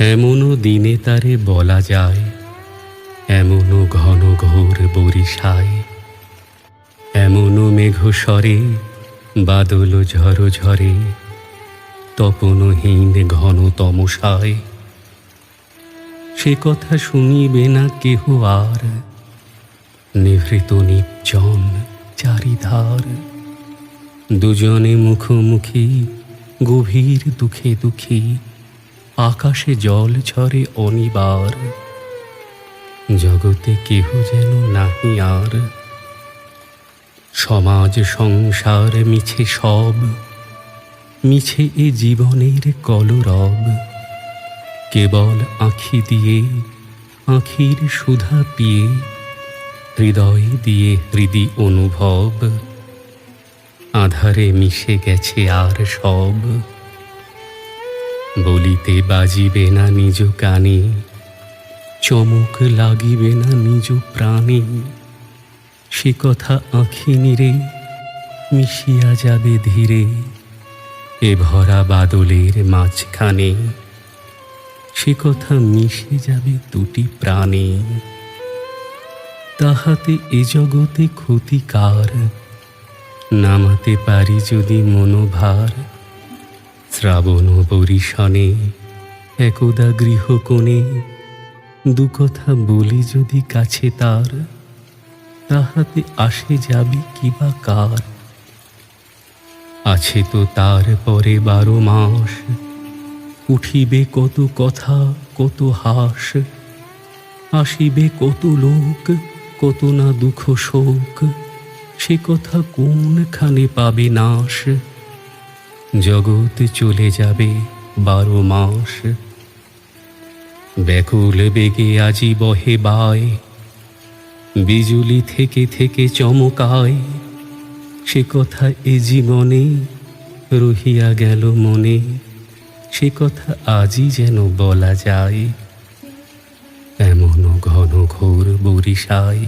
এমনও দিনে তারে বলা যায়, এমনও ঘন ঘোর বরিশায়। এমনও মেঘ স্বরে বাদল ঝড় ঝরে, তপনহীন ঘন তমসায়। সে কথা শুনিবে না কেহ আর, নিভৃত নির্জন চারিধার। দুজনে মুখোমুখি, গভীর দুঃখে দুঃখী আকাশে জল ঝরে অনিবার। জগতে কেহ যেন নাহি আর। সমাজ সংসার মিছে সব, মিছে এ জীবনের কলরব। কেবল আঁখি দিয়ে, আঁখির সুধা পিয়ে, হৃদয় দিয়ে হৃদি অনুভব। আধারে মিশে গেছে আর সব। বলিতে বাজিবে না নিজ কানে, চমক লাগিবে না নিজ প্রাণে। সে কথা আঁখি নিরে মিশিয়া যাবে ধীরে এ ভরা বাদলের মাঝখানে। সে কথা মিশে যাবে দুটি প্রাণে। তাহাতে এ জগতে ক্ষতিকার, নামাতে পারি যদি মনোভার। শ্রাবণ বরিশনে, একদা গৃহকোণে, দু কথা বলি যদি কাছে তার, তাহাতে আসে যাবে কিবা কার? আছে তো তার পরে বারো মাস, উঠিবে কত কথা, কত হাস, আসিবে কত লোক, কত না দুঃখ শোক, সে কথা কোনখানে পাবে নাশ? জগৎ চলে যাবে বারো মাস। ব্যাকুল বেগে আজি বহে বায়, বিজুলি থেকে থেকে চমকায়। সে কথা এ জীবনে রহিয়া গেল মনে, সে কথা আজই যেন বলা যায়। এমন ঘন ঘোর বরিশায়